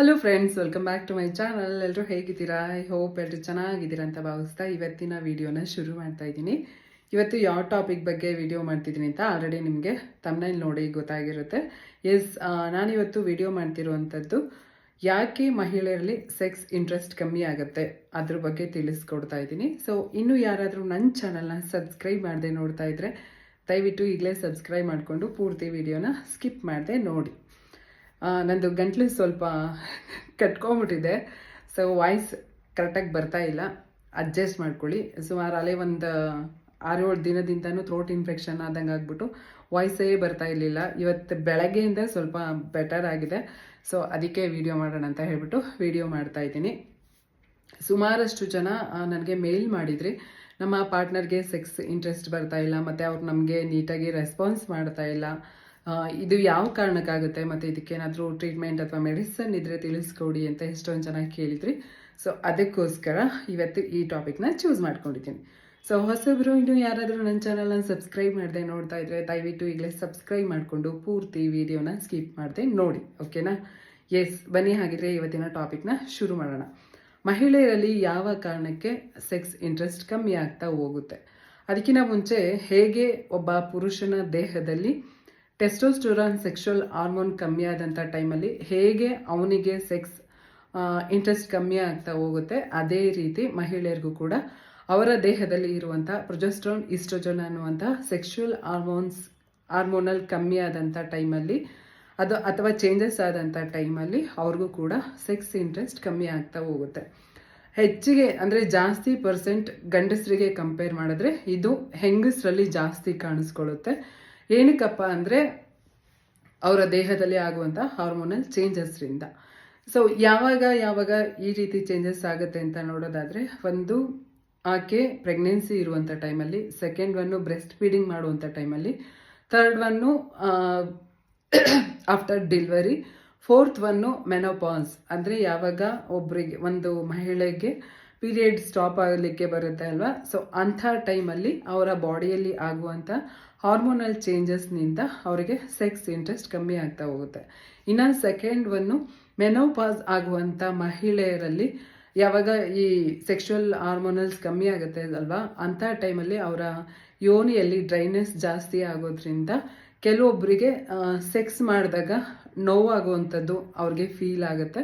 Hello friends welcome back to my channel ಎಲ್ಲರೂ ಹೇಗಿದ್ದೀರಾ? I hope ಎಲ್ಲರೂ ಚೆನ್ನಾಗಿದ್ದೀರಾ ಅಂತ ಭಾವಿಸ್ತಾ ಇವತ್ತಿನ ವಿಡಿಯೋನ ಶುರು ಮಾಡ್ತಾ ಇದ್ದೀನಿ. ಇವತ್ತು ಯಾವ ಟಾಪಿಕ್ ಬಗ್ಗೆ ವಿಡಿಯೋ ಮಾಡ್ತಿದ್ದೀನಿ ಅಂತ ಆಲ್ರೆಡಿ ನಿಮಗೆ ತಮ್ಮನೇಲಿ ನೋಡಿ ಗೊತ್ತಾಗಿರುತ್ತೆ. ಎಸ್ ನಾನಿವತ್ತು ವಿಡಿಯೋ ಮಾಡ್ತಿರುವಂಥದ್ದು ಯಾಕೆ ಮಹಿಳೆಯರಲ್ಲಿ ಸೆಕ್ಸ್ ಇಂಟ್ರೆಸ್ಟ್ ಕಮ್ಮಿ ಆಗುತ್ತೆ? ಅದ್ರ ಬಗ್ಗೆ ತಿಳಿಸ್ಕೊಡ್ತಾ ಇದ್ದೀನಿ. ಸೊ ಇನ್ನೂ ಯಾರಾದರೂ ನನ್ನ ಚಾನಲ್ನ ಸಬ್ಸ್ಕ್ರೈಬ್ ಮಾಡದೆ ನೋಡ್ತಾ ಇದ್ರೆ ದಯವಿಟ್ಟು ಈಗಲೇ ಸಬ್ಸ್ಕ್ರೈಬ್ ಮಾಡಿಕೊಂಡು ಪೂರ್ತಿ ವಿಡಿಯೋನ ಸ್ಕಿಪ್ ಮಾಡದೆ ನೋಡಿ. ನಂದು ಗಂಟ್ಲು ಸ್ವಲ್ಪ ಕಟ್ಕೊಂಬಿಟ್ಟಿದೆ ಸೊ ವಾಯ್ಸ್ ಕರೆಕ್ಟಾಗಿ ಬರ್ತಾ ಇಲ್ಲ. ಅಡ್ಜಸ್ಟ್ ಮಾಡ್ಕೊಳ್ಳಿ. ಸುಮಾರು ಅಲೆ ಒಂದು ಆರು ಏಳು ದಿನದಿಂದನೂ ಥ್ರೋಟ್ ಇನ್ಫೆಕ್ಷನ್ ಆದಂಗೆ ಆಗ್ಬಿಟ್ಟು ವಾಯ್ಸೇ ಬರ್ತಾ ಇರಲಿಲ್ಲ. ಇವತ್ತು ಬೆಳಗ್ಗೆಯಿಂದ ಸ್ವಲ್ಪ ಬೆಟರ್ ಆಗಿದೆ. ಸೊ ಅದಕ್ಕೆ ವಿಡಿಯೋ ಮಾಡೋಣ ಅಂತ ಹೇಳ್ಬಿಟ್ಟು ವಿಡಿಯೋ ಮಾಡ್ತಾ ಇದ್ದೀನಿ. ಸುಮಾರಷ್ಟು ಜನ ನನಗೆ ಮೇಲ್ ಮಾಡಿದ್ರಿ ನಮ್ಮ ಪಾರ್ಟ್ನರ್ಗೆ ಸೆಕ್ಸ್ ಇಂಟ್ರೆಸ್ಟ್ ಬರ್ತಾ ಇಲ್ಲ. ಮತ್ತು ಅವ್ರು ನಮಗೆ ನೀಟಾಗಿ ರೆಸ್ಪಾನ್ಸ್ ಮಾಡ್ತಾ ಇಲ್ಲ. ಇದು ಯಾವ ಕಾರಣಕ್ಕಾಗುತ್ತೆ ಮತ್ತು ಇದಕ್ಕೇನಾದರೂ ಟ್ರೀಟ್ಮೆಂಟ್ ಅಥವಾ ಮೆಡಿಸನ್ ಇದ್ದರೆ ತಿಳಿಸ್ಕೊಡಿ ಅಂತ ಎಷ್ಟೊಂದು ಜನ ಕೇಳಿದ್ರಿ. ಸೊ ಅದಕ್ಕೋಸ್ಕರ ಇವತ್ತು ಈ ಟಾಪಿಕ್ನ ಚೂಸ್ ಮಾಡ್ಕೊಂಡಿದ್ದೀನಿ. ಸೊ ಹೊಸಬ್ರು ಇನ್ನು ಯಾರಾದರೂ ನನ್ನ ಚಾನಲ್ನ ಸಬ್ಸ್ಕ್ರೈಬ್ ಮಾಡದೆ ನೋಡ್ತಾ ಇದ್ರೆ ದಯವಿಟ್ಟು ಈಗಲೇ ಸಬ್ಸ್ಕ್ರೈಬ್ ಮಾಡಿಕೊಂಡು ಪೂರ್ತಿ ವಿಡಿಯೋನ ಸ್ಕಿಪ್ ಮಾಡದೆ ನೋಡಿ ಓಕೆನಾ ಎಸ್ ಬನ್ನಿ ಹಾಗಿದ್ರೆ ಇವತ್ತಿನ ಟಾಪಿಕ್ನ ಶುರು ಮಾಡೋಣ. ಮಹಿಳೆಯರಲ್ಲಿ ಯಾವ ಕಾರಣಕ್ಕೆ ಸೆಕ್ಸ್ ಇಂಟ್ರೆಸ್ಟ್ ಕಮ್ಮಿ ಆಗ್ತಾ ಹೋಗುತ್ತೆ? ಅದಕ್ಕಿಂತ ಮುಂಚೆ ಹೇಗೆ ಒಬ್ಬ ಪುರುಷನ ದೇಹದಲ್ಲಿ ಟೆಸ್ಟೋಸ್ಟೋರಾನ್ ಸೆಕ್ಷುವಲ್ ಹಾರ್ಮೋನ್ ಕಮ್ಮಿ ಆದಂಥ ಟೈಮಲ್ಲಿ ಹೇಗೆ ಅವನಿಗೆ ಸೆಕ್ಸ್ ಇಂಟ್ರೆಸ್ಟ್ ಕಮ್ಮಿ ಆಗ್ತಾ ಹೋಗುತ್ತೆ, ಅದೇ ರೀತಿ ಮಹಿಳೆಯರಿಗೂ ಕೂಡ ಅವರ ದೇಹದಲ್ಲಿ ಇರುವಂಥ ಪ್ರೊಜೆಸ್ಟ್ರಾನ್ ಇಸ್ಟ್ರೋಜನ್ ಅನ್ನುವಂಥ ಸೆಕ್ಷುವಲ್ ಹಾರ್ಮೋನ್ಸ್, ಹಾರ್ಮೋನಲ್ ಕಮ್ಮಿ ಆದಂಥ ಟೈಮಲ್ಲಿ ಅದು ಅಥವಾ ಚೇಂಜಸ್ ಆದಂಥ ಟೈಮಲ್ಲಿ ಅವ್ರಿಗೂ ಕೂಡ ಸೆಕ್ಸ್ ಇಂಟ್ರೆಸ್ಟ್ ಕಮ್ಮಿ ಆಗ್ತಾ ಹೋಗುತ್ತೆ. ಹೆಚ್ಚಿಗೆ ಅಂದರೆ ಜಾಸ್ತಿ ಪರ್ಸೆಂಟ್ ಗಂಡಸರಿಗೆ ಕಂಪೇರ್ ಮಾಡಿದ್ರೆ ಇದು ಹೆಂಗಸರಲ್ಲಿ ಜಾಸ್ತಿ ಕಾಣಿಸ್ಕೊಳ್ಳುತ್ತೆ. ಏನಕ್ಕಪ್ಪ ಅಂದರೆ ಅವರ ದೇಹದಲ್ಲಿ ಆಗುವಂಥ ಹಾರ್ಮೋನಲ್ ಚೇಂಜಸ್ರಿಂದ ಸೊ ಯಾವಾಗ ಯಾವಾಗ ಈ ರೀತಿ ಚೇಂಜಸ್ ಆಗುತ್ತೆ ಅಂತ ನೋಡೋದಾದರೆ, ಒಂದು ಆಕೆ ಪ್ರೆಗ್ನೆನ್ಸಿ ಇರುವಂಥ ಟೈಮಲ್ಲಿ ಸೆಕೆಂಡ್ ಒನ್ನು ಬ್ರೆಸ್ಟ್ ಫೀಡಿಂಗ್ ಮಾಡುವಂಥ ಟೈಮಲ್ಲಿ third one after delivery fourth one menopause ಅಂದರೆ ಯಾವಾಗ ಒಬ್ಬರಿಗೆ ಒಂದು ಮಹಿಳೆಗೆ ಪೀರಿಯಡ್ ಸ್ಟಾಪ್ ಆಗಲಿಕ್ಕೆ ಬರುತ್ತೆ ಅಲ್ವಾ? ಸೊ ಅಂಥ ಟೈಮಲ್ಲಿ ಅವರ ಬಾಡಿಯಲ್ಲಿ ಆಗುವಂಥ ಹಾರ್ಮೋನಲ್ ಚೇಂಜಸ್ನಿಂದ ಅವರಿಗೆ ಸೆಕ್ಸ್ ಇಂಟ್ರೆಸ್ಟ್ ಕಮ್ಮಿ ಆಗ್ತಾ ಹೋಗುತ್ತೆ. ಇನ್ನು ಸೆಕೆಂಡ್ ಒನ್ನು ಮೆನೋಪಾಸ್ ಆಗುವಂಥ ಮಹಿಳೆಯರಲ್ಲಿ ಯಾವಾಗ ಈ ಸೆಕ್ಷುವಲ್ ಹಾರ್ಮೋನಲ್ಸ್ ಕಮ್ಮಿ ಆಗುತ್ತೆ ಅಲ್ವಾ? ಅಂಥ ಟೈಮಲ್ಲಿ ಅವರ ಯೋನಿಯಲ್ಲಿ ಡ್ರೈನೆಸ್ ಜಾಸ್ತಿ ಆಗೋದ್ರಿಂದ ಕೆಲವೊಬ್ಬರಿಗೆ ಸೆಕ್ಸ್ ಮಾಡಿದಾಗ ನೋವಾಗುವಂಥದ್ದು ಅವ್ರಿಗೆ ಫೀಲ್ ಆಗುತ್ತೆ.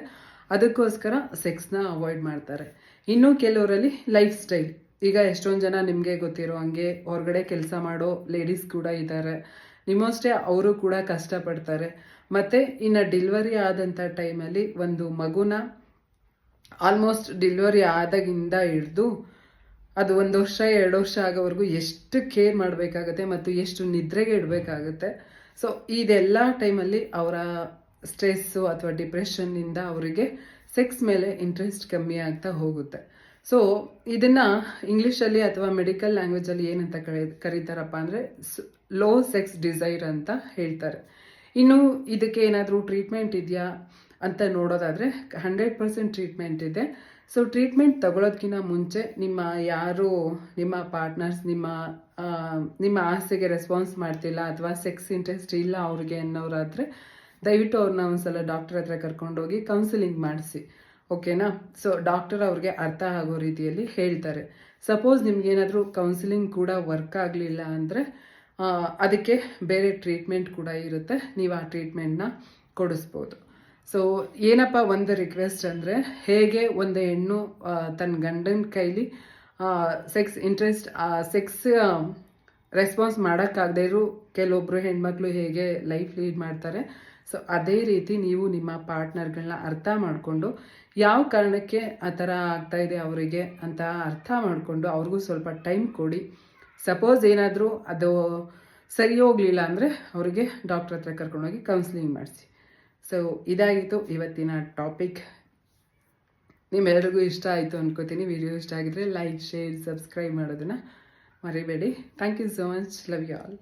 ಅದಕ್ಕೋಸ್ಕರ ಸೆಕ್ಸ್ನ ಅವಾಯ್ಡ್ ಮಾಡ್ತಾರೆ. ಇನ್ನು ಕೆಲವರಲ್ಲಿ ಲೈಫ್ ಸ್ಟೈಲ್ ಈಗ ಎಷ್ಟೊಂದು ಜನ ನಿಮಗೆ ಗೊತ್ತಿರೋ ಹಂಗೆ ಹೊರಗಡೆ ಕೆಲಸ ಮಾಡೋ ಲೇಡೀಸ್ ಕೂಡ ಇದ್ದಾರೆ ನಿಮ್ಮಷ್ಟೇ ಅವರು ಕೂಡ ಕಷ್ಟಪಡ್ತಾರೆ. ಮತ್ತು ಇನ್ನು ಡಿಲ್ವರಿ ಆದಂಥ ಟೈಮಲ್ಲಿ ಒಂದು ಮಗುನ ಆಲ್ಮೋಸ್ಟ್ ಡಿಲ್ವರಿ ಆದಾಗಿಂದ ಹಿಡಿದು ಅದು ಒಂದು ವರ್ಷ, ಎರಡು ವರ್ಷ ಆಗೋವರೆಗೂ ಎಷ್ಟು ಕೇರ್ ಮಾಡಬೇಕಾಗತ್ತೆ ಮತ್ತು ಎಷ್ಟು ನಿದ್ರೆಗೆ ಇಡಬೇಕಾಗತ್ತೆ. ಸೊ ಇದೆಲ್ಲ ಟೈಮಲ್ಲಿ ಅವರ ಸ್ಟ್ರೆಸ್ಸು ಅಥವಾ ಡಿಪ್ರೆಷನ್ನಿಂದ ಅವರಿಗೆ ಸೆಕ್ಸ್ ಮೇಲೆ ಇಂಟ್ರೆಸ್ಟ್ ಕಮ್ಮಿ ಆಗ್ತಾ ಹೋಗುತ್ತೆ. ಸೊ ಇದನ್ನು ಇಂಗ್ಲೀಷಲ್ಲಿ ಅಥವಾ ಮೆಡಿಕಲ್ ಲ್ಯಾಂಗ್ವೇಜಲ್ಲಿ ಏನಂತ ಕರಿ, ಕರೀತಾರಪ್ಪ ಅಂದರೆ ಲೋ ಸೆಕ್ಸ್ ಡಿಸೈರ್ ಅಂತ ಹೇಳ್ತಾರೆ. ಇನ್ನು ಇದಕ್ಕೆ ಏನಾದರೂ ಟ್ರೀಟ್ಮೆಂಟ್ ಇದೆಯಾ ಅಂತ ನೋಡೋದಾದರೆ ಹಂಡ್ರೆಡ್ ಪರ್ಸೆಂಟ್ ಟ್ರೀಟ್ಮೆಂಟ್ ಇದೆ. ಸೊ ಟ್ರೀಟ್ಮೆಂಟ್ ತಗೊಳ್ಳೋದಕ್ಕಿಂತ ಮುಂಚೆ ನಿಮ್ಮ ಯಾರು, ನಿಮ್ಮ ಪಾರ್ಟ್ನರ್ಸ್, ನಿಮ್ಮ ನಿಮ್ಮ ಆಸೆಗೆ ರೆಸ್ಪಾನ್ಸ್ ಮಾಡ್ತಿಲ್ಲ ಅಥವಾ ಸೆಕ್ಸ್ ಇಂಟ್ರೆಸ್ಟ್ ಇಲ್ಲ ಅವ್ರಿಗೆ ಅನ್ನೋರಾದರೆ ದಯವಿಟ್ಟು ಅವ್ರನ್ನ ಒಂದ್ಸಲ ಡಾಕ್ಟರ್ ಹತ್ರ ಕರ್ಕೊಂಡೋಗಿ ಕೌನ್ಸಿಲಿಂಗ್ ಮಾಡಿಸಿ ಓಕೆನಾ ಸೊ ಡಾಕ್ಟರ್ ಅವ್ರಿಗೆ ಅರ್ಥ ಆಗೋ ರೀತಿಯಲ್ಲಿ ಹೇಳ್ತಾರೆ. ಸಪೋಸ್ ನಿಮ್ಗೇನಾದರೂ ಕೌನ್ಸಿಲಿಂಗ್ ಕೂಡ ವರ್ಕ್ ಆಗಲಿಲ್ಲ ಅಂದರೆ ಅದಕ್ಕೆ ಬೇರೆ ಟ್ರೀಟ್ಮೆಂಟ್ ಕೂಡ ಇರುತ್ತೆ. ನೀವು ಆ ಟ್ರೀಟ್ಮೆಂಟ್ನ ಕೊಡಿಸ್ಬೋದು. ಸೊ ಏನಪ್ಪ ಒಂದು ರಿಕ್ವೆಸ್ಟ್ ಅಂದರೆ, ಹೇಗೆ ಒಂದು ಹೆಣ್ಣು ತನ್ನ ಗಂಡನ ಕೈಲಿ ಸೆಕ್ಸ್ ಇಂಟ್ರೆಸ್ಟ್ ಸೆಕ್ಸ್ ರೆಸ್ಪಾನ್ಸ್ ಮಾಡೋಕ್ಕಾಗದೇ ಇರೋ ಕೆಲವೊಬ್ಬರು ಹೆಣ್ಮಕ್ಳು ಹೇಗೆ ಲೈಫ್ ಲೀಡ್ ಮಾಡ್ತಾರೆ ಸೊ ಅದೇ ರೀತಿ ನೀವು ನಿಮ್ಮ ಪಾರ್ಟ್ನರ್ಗಳನ್ನ ಅರ್ಥ ಮಾಡಿಕೊಂಡು ಯಾವ ಕಾರಣಕ್ಕೆ ಆ ಥರ ಆಗ್ತಾ ಇದೆ ಅವರಿಗೆ ಅಂತ ಅರ್ಥ ಮಾಡಿಕೊಂಡು ಅವ್ರಿಗೂ ಸ್ವಲ್ಪ ಟೈಮ್ ಕೊಡಿ. ಸಪೋಸ್ ಏನಾದರೂ ಅದು ಸರಿ ಹೋಗಲಿಲ್ಲ ಅಂದರೆ ಅವರಿಗೆ ಡಾಕ್ಟ್ರ್ ಹತ್ರ ಕರ್ಕೊಂಡೋಗಿ ಕೌನ್ಸಿಲಿಂಗ್ ಮಾಡಿಸಿ. ಸೊ ಇದಾಗಿತ್ತು ಇವತ್ತಿನ ಟಾಪಿಕ್ ನಿಮ್ಮೆಲ್ರಿಗೂ ಇಷ್ಟ ಆಯಿತು ಅನ್ಕೋತೀನಿ. ವಿಡಿಯೋ ಇಷ್ಟ ಆಗಿದ್ರೆ ಲೈಕ್ ಶೇರ್ ಸಬ್ಸ್ಕ್ರೈಬ್ ಮಾಡೋದನ್ನು ಮರಿಬೇಡಿ. Thank you so much love you all